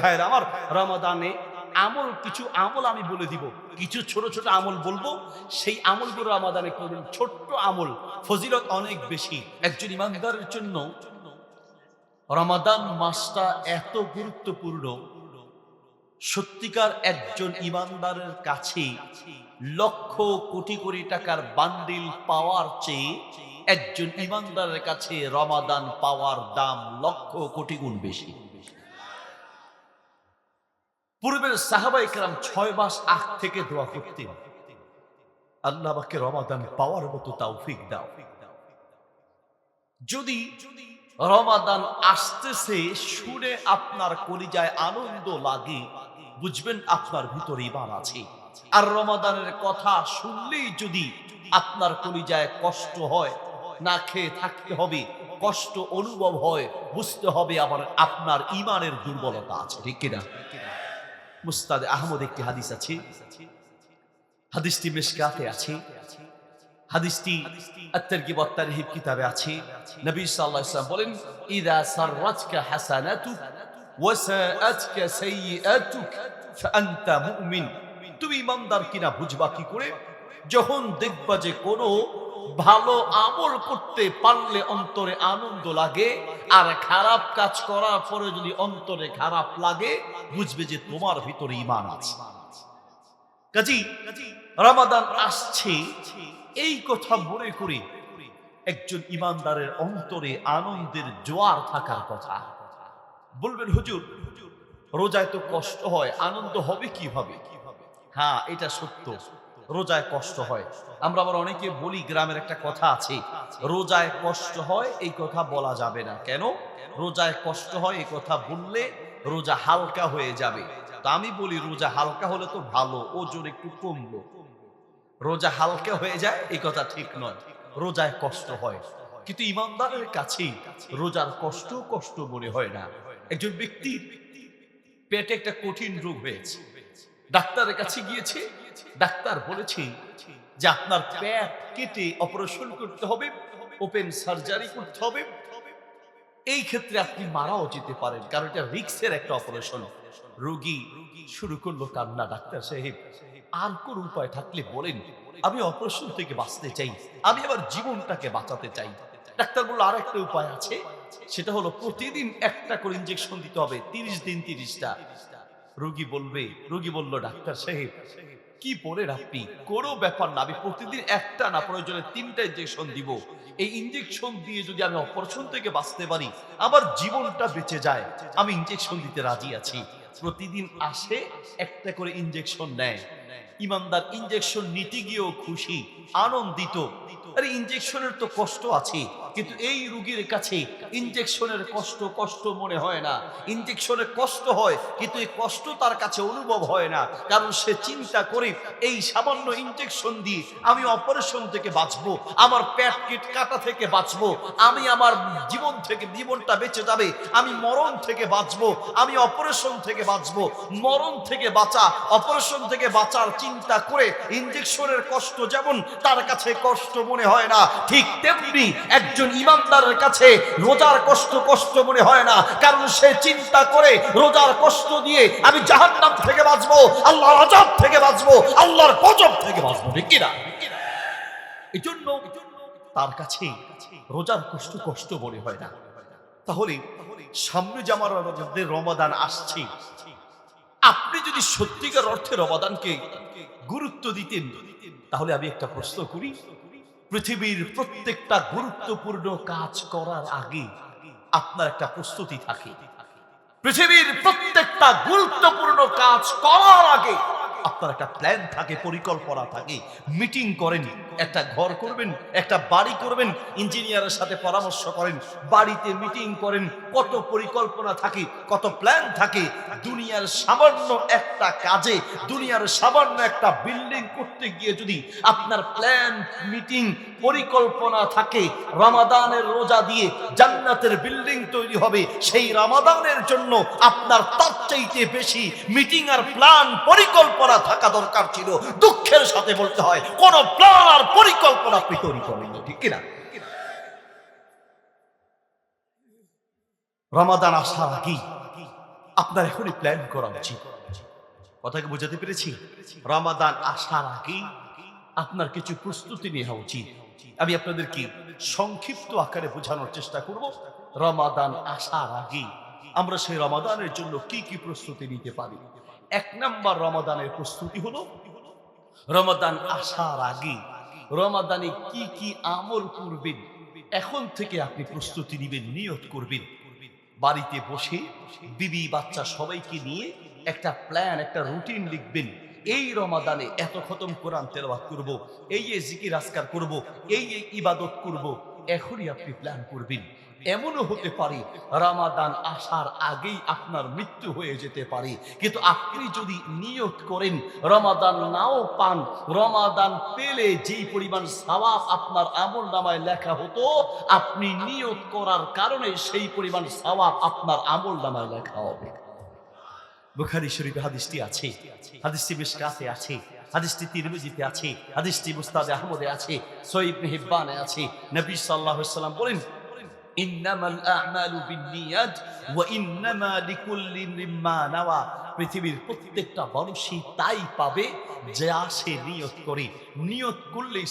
ভাইয়ের, আমার রমাদানে আমল, কিছু আমল আমি বলে দিব। কিছু ছোট ছোট আমল বলব। সেই আমলগুলো রমাদানে করবেন ছোট্ট আমল, ফজিলত অনেক বেশি। একজন ইমানদারের জন্য রমাদান মাসটা এত গুরুত্বপূর্ণ। সত্যিকার একজন ইমানদারের কাছে লক্ষ কোটি কোটি টাকার বান্ডিল পাওয়ার চেয়ে একজন ইমানদারের কাছে রমাদান পাওয়ার দাম লক্ষ কোটি গুণ বেশি। পূর্বের সাহাবাই কালাম ছয় মাস আগ থেকে দোয়া করতেন। আল্লাহ আমাকে রমাদান পাওয়ার মতো তৌফিক দাও। যদি রমাদান আসতেছে, শুনে আপনার কলিজায় আনন্দ লাগে, বুঝবেন আপনার ভিতরে ইমান আছে। আর রমাদানের কথা শুনলেই যদি আপনার কলিজায় কষ্ট হয়, না খেয়ে থাকতে হবে, কষ্ট অনুভব হয়, বুঝতে হবে আবার আপনার ইমানের দুর্বলতা আছে, ঠিক কিনা? মুস্তাদ আহমদ একটি হাদিস আছে। হাদিসটি মেশকাতে আছে। হাদিসটি আত্তারগিব আত-তারহিব কিতাবে আছে। নবী সাল্লাল্লাহু আলাইহি ওয়াসাল্লাম বলেন, ইদা সাররাতকা হাসানাতুক ওয়া সাআতকা সাইয়্যাতুক ফাআনতা মুমিন। তুমি ইমানদার কিনা বুঝবা কি করে? যখন দেখবা যে কোনো ভালো আমল করতে পারলে অন্তরে আনন্দ লাগে, আর খারাপ কাজ করার পরে যদি অন্তরে খারাপ লাগে, বুঝবে যে তোমার ভিতরে ইমান আছে। কাজী, রমাদান আসছে, এই কথা মনে করে একজন ইমানদারের অন্তরে আনন্দের জোয়ার থাকার কথা। বলবেন, হুজুর, রোজায় তো কষ্ট হয়, আনন্দ হবে কীভাবে? হ্যাঁ এটা সত্য। রোজায় কষ্ট হয়। আমরা আবার অনেকে বলি গ্রামের একটা কথা আছে, রোজায় কষ্ট হয়, এই কথা বলা যাবে না। কেন? রোজায় কষ্ট হয়, এই কথা বললে রোজা হালকা হয়ে যাবে। তো আমি বলি রোজা হালকা হলে তো ভালো, ওজন একটু কমলো। রোজা হালকা হয়ে যায়, এই কথা ঠিক নয়। রোজায় কষ্ট হয়। কিন্তু ইমানদারের কাছে রোজার কষ্ট কষ্ট মনে হয় না। একজন ব্যক্তির পেটে একটা কঠিন রোগ হয়েছে। ডাক্তারের কাছে গিয়েছে ডাক্তার বলেছে যে আপনার পেট কেটে অপারেশন করতে হবে, ওপেন সার্জারি করতে হবে। এই ক্ষেত্রে আপনি মারাও যেতে পারেন, কারণ এটা রিক্সের একটা অপারেশন। রোগী শুরু করল কান্না, ডাক্তার সাহেব। আর কোন উপায় থাকলে বলেন, আমি অপারেশন থেকে বাঁচতে চাই, আমি আমার জীবনটাকে বাঁচাতে চাই। ডাক্তার বলল আর একটা উপায় আছে, সেটা হলো প্রতিদিন একটা করে ইঞ্জেকশন দিতে হবে, তিরিশ দিন তিরিশটা। রোগী বলবে, রোগী বলল, ডাক্তার সাহেব কি বলেন আপনি? কোনো ব্যাপার না, আমি প্রতিদিন একটা না, প্রয়োজনে তিনটা ইঞ্জেকশন দিব। এই ইঞ্জেকশন দিয়ে যদি আমি অপারেশন থেকে বাঁচতে পারি, আমার জীবনটা বেঁচে যায়। আমি ইঞ্জেকশন দিতে রাজি আছি। প্রতিদিন আসে, একটা করে ইঞ্জেকশন নেয়। ইমানদার ইঞ্জেকশন নিতে গিয়েও খুশি, আনন্দিত। আরে ইঞ্জেকশনের তো কষ্ট আছে কিন্তু এই রুগীর কাছে ইঞ্জেকশনের কষ্ট কষ্ট মনে হয় না। ইঞ্জেকশনের কষ্ট হয়, কিন্তু এই কষ্ট তার কাছে অনুভব হয় না। কারণ সে চিন্তা করে, এই সামান্য ইঞ্জেকশন দিয়ে আমি অপারেশন থেকে বাঁচবো, আমার পেট কিট কাটা থেকে বাঁচবো, আমি আমার জীবন থেকে, জীবনটা বেঁচে যাবে, আমি মরণ থেকে বাঁচবো, আমি অপারেশন থেকে বাঁচবো। মরণ থেকে বাঁচা অপারেশন থেকে বাঁচার চিন্তা করে ইঞ্জেকশনের কষ্ট যেমন তার কাছে কষ্ট মনে হয় না, ঠিক তেমনি একজন ইমানদারের কাছে রোজার কষ্ট কষ্ট মনে হয় না, কারণ সে চিন্তা করে রোজার কষ্ট দিয়ে আমি জাহান্নাম থেকে বাঁচবো, আল্লাহর আজাব থেকে বাঁচবো, আল্লাহর গজব থেকে বাঁচবো, ঠিক কিনা এই জন্য তার কাছে রোজার কষ্ট কষ্ট মনে হয় না। তাহলে সামনে যে আমার আমাদের রমাদান আসছে, আপনি যদি সত্যিকার অর্থে রমাদানকে গুরুত্ব দিতেন, তাহলে আমি একটা প্রশ্ন করি পৃথিবীর প্রত্যেকটা গুরুত্বপূর্ণ কাজ করার আগে আপনার একটা প্রস্তুতি থাকে। পৃথিবীর প্রত্যেকটা গুরুত্বপূর্ণ কাজ করার আগে আপনার একটা প্ল্যান থাকে, পরিকল্পনা থাকে। মিটিং করেন, একটা ঘর করবেন, একটা বাড়ি করবেন ইঞ্জিনিয়ারের সাথে পরামর্শ করেন, বাড়িতে মিটিং করেন, কত পরিকল্পনা থাকে, কত প্ল্যান থাকে, দুনিয়ার সামান্য একটা কাজে, দুনিয়ার সামান্য একটা বিল্ডিং করতে গিয়ে যদি আপনার প্ল্যান মিটিং পরিকল্পনা থাকে, রমাদানের রোজা দিয়ে জান্নাতের বিল্ডিং তৈরি হবে, সেই রমাদানের জন্য আপনার তার চাইতে বেশি মিটিং আর প্ল্যান পরিকল্পনা থাকা দরকার ছিল। দুঃখের সাথে বলতে হয়, কোন প্ল্যান আর পরিকল্পনা আপনি তৈরি করেন, ঠিক কিনা? রমাদান আসার আগেই আপনার এখনই প্ল্যান করা উচিত। কথাকে বোঝাতে পেরেছি? রমাদান আসার আগেই আপনার কিছু প্রস্তুতি নেওয়া উচিত। আমি আপনাদেরকে সংক্ষিপ্ত আকারে বোঝানোর চেষ্টা করব। রমাদান আসার আগে আমরা সেই রমাদানের জন্য কি কি প্রস্তুতি নিতে পারি? এক নাম্বার রমাদানের প্রস্তুতি হলো রমাদান আসার আগে রমাদানে কি কি আমল করবেন, এখন থেকে আপনি প্রস্তুতি নেবেন, নিয়ত করবেন। বাড়িতে বসে বিবি, বাচ্চা সবাইকে নিয়ে একটা প্ল্যান একটা রুটিন লিখবেন। এই রমাদানে এত খতম কোরআন তেলাওয়াত করব, এই এই জিকির আজকার করব, এই এই ইবাদত করব এখনই আপনি প্ল্যান করবেন। এমনও হতে পারে, রামাদান আসার আগেই আপনার মৃত্যু হয়ে যেতে পারে। কিন্তু আপনি যদি নিয়ত করেন, রমাদান নাও পান, রমাদান পেলে যেই পরিমাণ সওয়াব আপনার আমল নামায় লেখা হতো, আপনি নিয়ত করার কারণে সেই পরিমাণ সওয়াব আপনার আমল নামায় লেখা হবে। বুখারি শরীফে হাদিসটি আছে। হাদিসটি বেশ কাছে আছে। হাদিসটি তিরমিজিতে আছে হাদিসটি মুস্তাদ আহমদে আছে সৈব হিব্বানে আছে। নবী সাল্লাহ সাল্লাম বলেন পৃথিবীর প্রত্যেকটা মানুষই তাই পাবে নিয়ত করে। নিয়ত করলেই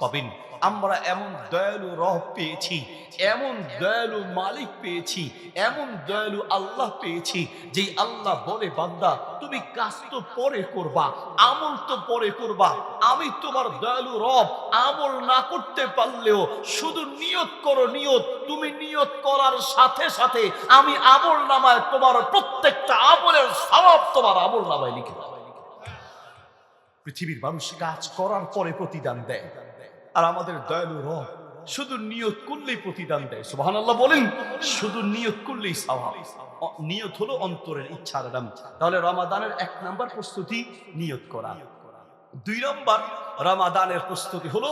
পাবেন। আমরা এমন দয়ালু রব পেয়েছি, এমন দয়ালু মালিক পেয়েছি, এমন দয়ালু আল্লাহ পেয়েছি যে আল্লাহ বলে, বান্দা, তুমি কাজ তো পরে করবা, আমল তো পরে করবা। আমি তোমার দয়ালু রব, আমল না করতে পারলেও শুধু নিয়ত করো নিয়ত, তুমি নিয়ত করার সাথে সাথে আমি আমল নামায় তোমার প্রত্যেকটা আমলের সওয়াব তোমার আমল নামায় লিখে পৃথিবীর মানুষ কাজ করার পরে প্রতিদান দেয়। আর আমাদের দয়ালু রব শুধু নিয়ত করলেই প্রতিদান দেয়। সুবহান আল্লাহ বলেন, শুধু নিয়ত করলেই স্বভাব নিয়ত হলো অন্তরের ইচ্ছার নাম তাহলে রমাদানের এক নাম্বার প্রস্তুতি নিয়ত করা। দুই নম্বর, রমাদানের প্রস্তুতি হলো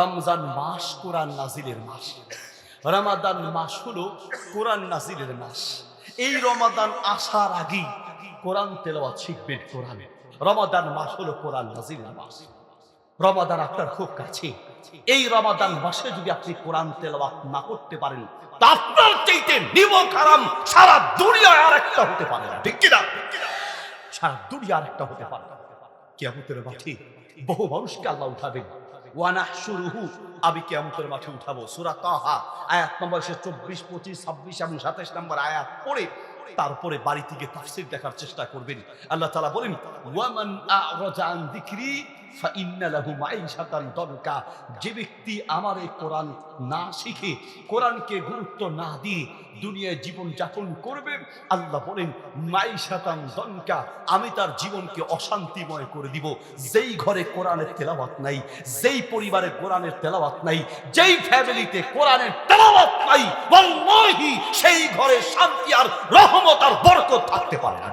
রমজান মাস কোরআন নাজিলের মাস। রমাদান মাস হলো কোরআন নাজিরের মাস। এই রমাদান আসার আগেই কোরআন তেলাওয়াত শিখবেন কোরআনে। রমাদান মাস হলো কোরআন নাজিলের মাস। রমাদান আপনার খুব কাছে। এই রমাদান মাসে যদি আপনি কোরআন তেলাওয়াত না করতে পারেন, তা আপনার চাইতে নিম খারাম সারা দুনিয়ায় আর একটা হতে পারে না। ঠিক কিনা? সারা দুনিয়া আর একটা হতে পারে। কেমতের মাঠে বহু মানুষকে আল্লাহ উঠাবেন। ওয়ানাহশুরুহু, আমি কেমতের মাঠে উঠাবো। সুরা তাহা, আয়াত নম্বর সে চব্বিশ, পঁচিশ, ছাব্বিশ এবং সাতাশ নম্বর আয়াত পড়ে তারপরে বাড়ি থেকে তাফসির দেখার চেষ্টা করবেন। আল্লাহ তালা বলেন, ওয়ামান দিক্রি দনকা যে ব্যক্তি আমার এই কোরআন না শিখে, কোরআনকে গুরুত্ব না দিয়ে দুনিয়ায় জীবন যাপন করবে, আল্লাহ বলেন, মাইশাতান দনকা, আমি তার জীবনকে অশান্তিময় করে দিব। যেই ঘরে কোরআনের তেলাওয়াত নাই, যেই পরিবারে কোরআনের তেলাওয়াত নাই, যেই ফ্যামিলিতে কোরআনের তেলাওয়াত নাই সেই ঘরে শান্তি আর রহমত আর বরকত থাকতে পারে না।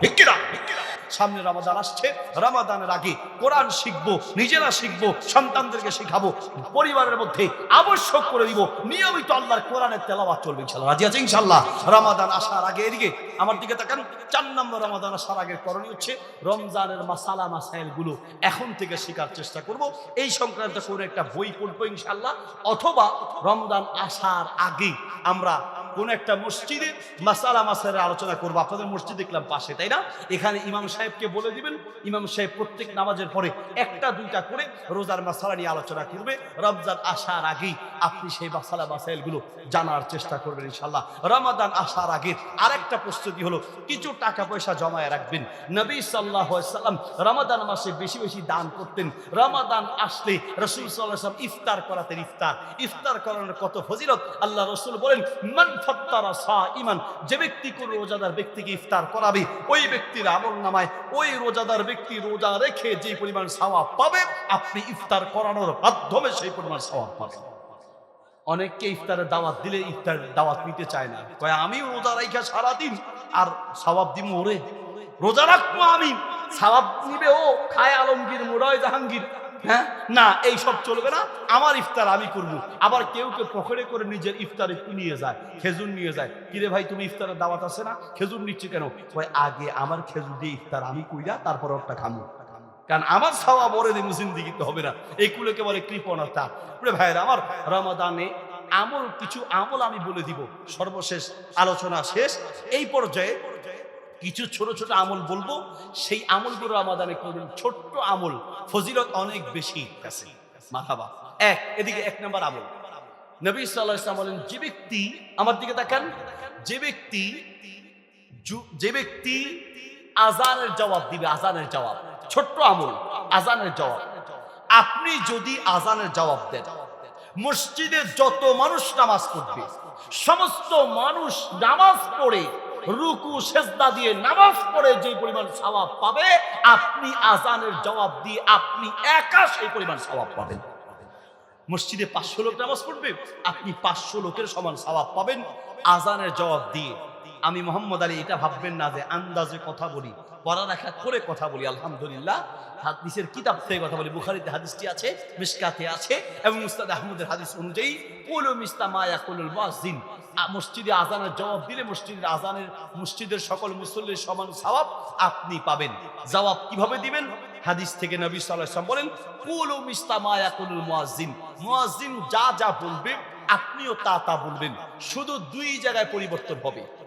সামনে রমাদান আসছে, রমাদানের আগে কোরআন শিখব, নিজেরা শিখব, সন্তানদেরকে শিখাবো, পরিবারের মধ্যে আবশ্যক করে দিব, নিয়মিত আল্লাহর কোরআনের তেলাওয়াত চলবে ইনশাল্লাহ। রাজি আছে ইনশাল্লাহ? রমাদান আসার আগে, এদিকে আমার দিকে তাকান, চার নম্বর রমাদান আসার আগে করণীয় হচ্ছে রমজানের মাসালা মাসাইলগুলো এখন থেকে শেখার চেষ্টা করব। এই সংক্রান্ত করে একটা বই পড়ব ইনশাল্লাহ, অথবা রমজান আসার আগে আমরা কোন একটা মসজিদে মাসালা মাসালের আলোচনা করব। আপনাদের মসজিদ দেখলাম পাশে, তাই না? এখানে ইমাম সাহেবকে বলে দিবেন, ইমাম সাহেব প্রত্যেক নামাজের পরে একটা দুইটা করে রোজার মাসালা নিয়ে আলোচনা করবে। রমজান আসার আগেই আপনি সেই মাসালা মাসাইলগুলো জানার চেষ্টা করবেন ইনশাল্লাহ রমাদান আসার আগে আরেকটা প্রস্তুতি হলো, কিছু টাকা পয়সা জমায় রাখবেন। নবী সাল্লাহ সাল্লাম রমাদান মাসে বেশি বেশি দান করতেন। রমাদান আসলে রসুল সাল্লাহ ইফতার করাতেন ইফতার। ইফতার করানোর কত ফজিলত? আল্লাহ রসুল বলেন যে ব্যক্তি রোজাদার ব্যক্তিকে ইফতার করাবে, ওই ব্যক্তির আমল নামায়, ওই রোজাদার ব্যক্তি রোজা রেখে যে পরিমাণ পাবে, আপনি ইফতার করানোর মাধ্যমে সেই পরিমাণ পাবেন। অনেককে ইফতারের দাওয়াত দিলে ইফতার দাওয়াত নিতে চায় না। কয় আমি রোজা রাইখা সারাদিন, আর সওয়াব দিব ওরে? রোজা রাখব আমি। সওয়াব নিবে ও, খায় আলমগীর, মুরয় জাহাঙ্গীর হ্যাঁ? না এই সব চলবে না। আমার ইফতার আমি করব। আবার কেউ কেউ পকেটে করে নিজের ইফতার নিয়ে যায়, খেজুর নিয়ে যায়। কিরে ভাই, তুমি ইফতারের দাওয়াত আছে না? খেজুর নিচ্ছে কেন? কয়, আগে আমার খেজুর দিয়ে ইফতার আমি কইরা তারপর একটা খামু। কারণ আমার ছাওয়া বড় দিন জিন্দিগিতে হবে না। এই কুলোকে বলে কৃপণতা ভাইরা আমার রমাদানে আমল, কিছু আমল আমি বলে দিব। সর্বশেষ আলোচনা শেষ। এই পর্যায়ে কিছু ছোট ছোট আমল বলব, সেই আমলগুলো রমাদানে করবেন। ছোট্ট আমল, ফজিলত অনেক বেশি আছে। মাথাবা এক, এদিকে এক নম্বর আমল। নবী সাল্লাহ বলেন, যে ব্যক্তি আমার দিকে তাকান। যে ব্যক্তি যে ব্যক্তি আজানের জবাব দিবে আজানের জবাব। ছোট্ট আমল আজানের জবাব। আপনি যদি আজানের জবাব দেন, মসজিদে যত মানুষ নামাজ পড়বে, সমস্ত মানুষ নামাজ পড়ে রুকু, সেজদা দিয়ে নামাজ পড়ে যে পরিমাণ সওয়াব পাবে, আপনি আজানের জবাব দিয়ে আপনি একা সেই পরিমাণ সওয়াব পাবেন। মসজিদে পাঁচশো লোক নামাজ পড়বে, আপনি পাঁচশো লোকের সমান সওয়াব পাবেন। আজানের জবাব দিয়ে আমি মোহাম্মদ আলী, এটা ভাববেন না যে আন্দাজে কথা বলি, পড়ালেখা করে কথা বলি, আলহামদুলিল্লাহ। হাদিসের কিতাব থেকে কথা বলি, বুখারিতে হাদিসটি আছে, মিসকাতে আছে, এবং মুস্তাদ আহমদের হাদিস অনুযায়ী, কুলু মিস্তা মায়া কুলুল মুয়াজ্জিন। মসজিদে আজানের জবাব দিলে মসজিদের আজানের মসজিদের সকল মুসল্লির সমান সওয়াব আপনি পাবেন। জবাব কীভাবে দিবেন? হাদিস থেকে নবী ওয়াসাল্লাম বলেন, কুলু মিস্তা মায়া কুলুল মুয়াজ্জিন। মুয়াজ্জিন যা যা বলবে, আপনিও তা তা বলবেন। শুধু দুই জায়গায় পরিবর্তন হবে।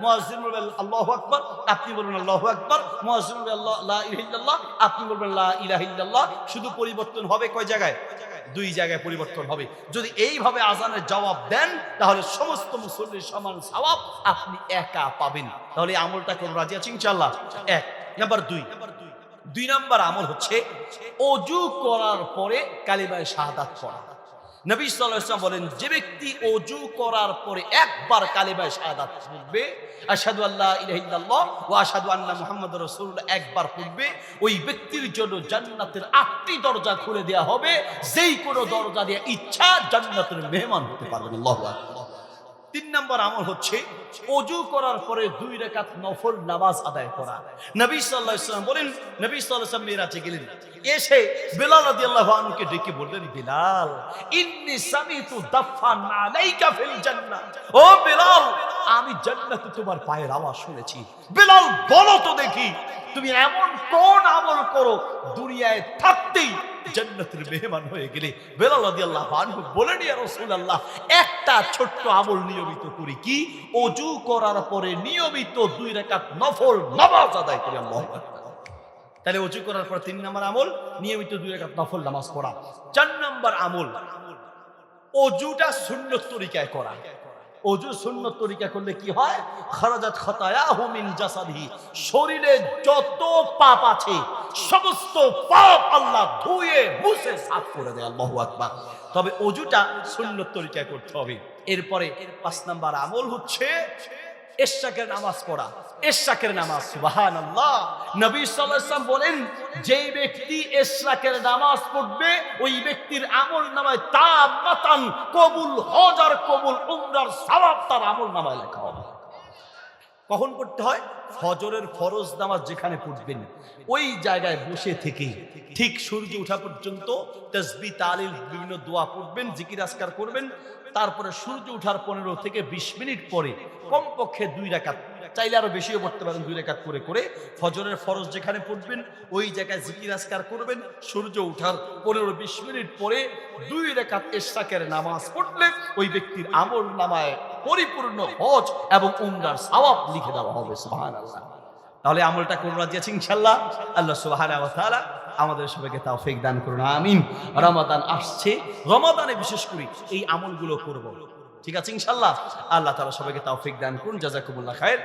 মুয়াজ্জিন বলবে আল্লাহু আকবার, আপনি বলবেন আল্লাহু আকবার মুয়াজ্জিন বলবে আল্লাহ আপনি বলবেন শুধু পরিবর্তন হবে কয় জায়গায়? দুই জায়গায় পরিবর্তন হবে। যদি এইভাবে আজানের জবাব দেন, তাহলে সমস্ত মুসল্লির সমান সওয়াব আপনি একা পাবেন। তাহলে আমলটা কোন রাজি আছে ইনশাআল্লাহ? এক। নাম্বার দুই। দুই নাম্বার আমল হচ্ছে অজু করার পরে কালিমায় শাহাদাত পড়া। নবী সাল্লাম বলেন, যে ব্যক্তি অজু করার পরে একবার কালিমায় শাহাদাত পড়বে আসাদু আল্লাহ ইহিল্লাহ ও আসাদু আল্লাহ মোহাম্মদ মুহাম্মাদুর একবার পড়বে, ওই ব্যক্তির জন্য জান্নাতের আটটি দরজা খুলে দেওয়া হবে। যেই কোনো দরজা দিয়ে ইচ্ছা জান্নাতের মেহমান হতে পারবেন। আল্লাহ তিন নম্বর আমল হচ্ছে অজু করার পরে দুই রেখাত নফল নামাজ আদায় করা। নবী ওয়াসাল্লাম বলেন, নবী সাল্লাল্লাহু আলাইহি ওয়াসাল্লাম গেলেন। এসে বেলাল রাদিয়াল্লাহু আনহুকে ডেকে বললেন, বিলাল, ইন্নী সামিতু দাফান আলাইকা ফিল জান্নাহ। ও বিলাল, আমি জান্নাতে তোমার পায়ের আওয়াজ শুনেছি। বেলাল, বলো তো দেখি, তুমি এমন কোন আমল করো দুনিয়ায় থাকতেই জান্নাতের মেহমান হয়ে গেলে বেলাল রাদিয়াল্লাহু আনহু বলেন, ইয়া রাসূলুল্লাহ, একটা ছোট্ট আমল নিয়মিত করি কি? অজু করার পরে নিয়মিত দুই রাকাত নফল নামাজ আদায় করি, আল্লাহু তাহলে অজু করার পর তিন নম্বর আমল, নিয়মিত দুই রাকাত নফল নামাজ পড়া। চার নম্বর আমল, অজুটা সুন্নত তরিকায় করা। অজু শূন্য তরিকা করলে কি হয়? খরাজাত খতায়া হুমিন জাসাদি শরীরে যত পাপ আছে, সমস্ত পাপ আল্লাহ ধুয়ে, মুছে, সাফ করে দেয়। আল্লাহু আকবার। তবে অজুটা শূন্য তরিকা করতে হবে। এরপরে পাঁচ নাম্বার আমল হচ্ছে এশাকের নামাজ পড়া, এশাকের নামাজ সুবাহান আল্লাহ নবী সাল্লাম বলেন, যেই ব্যক্তি এশরাকের নামাজ পড়বে, ওই ব্যক্তির আমল নামায় তাম মাতান কবুল, হজার কবুল, উমরার সওয়াব তার আমল নামায় লেখা হবে। কখন পড়তে হয়? ফজরের ফরজ নামাজ যেখানে পড়বেন, ওই জায়গায় বসে থেকে, ঠিক সূর্য ওঠা পর্যন্ত তসবি তালিল, বিভিন্ন দোয়া পড়বেন, জিকির আসকার করবেন তারপরে সূর্য ওঠার পনেরো থেকে বিশ মিনিট পরে কমপক্ষে দুই রাকাত। চাইলে আরও বেশিও পড়তে পারেন, দুই রেখাত করে করে। ফজরের ফরজ যেখানে পড়বেন, ওই জায়গায় জিকির আসকার করবেন। সূর্য ওঠার পনেরো বিশ মিনিট পরে দুই রেখাত এশাকের নামাজ পড়লে ওই ব্যক্তির আমল নামায় পরিপূর্ণ হজ এবং উমরার সওয়াব লিখে দেওয়া হবে, সুবহানাল্লাহ। তাহলে আমলটা কোন রাজি আছে ইনশাল্লাহ আল্লাহ সুবহানাহু ওয়া আমাদের সবাইকে তৌফিক দান করুন, আমিন। রমাদান আসছে। রমাদানে বিশেষ করে এই আমলগুলো করব। ঠিক আছে ইনশাল্লাহ আল্লাহ তালা সবাইকে তৌফিক দান করুন, জাজাকুমুল্লাহ খায়ের।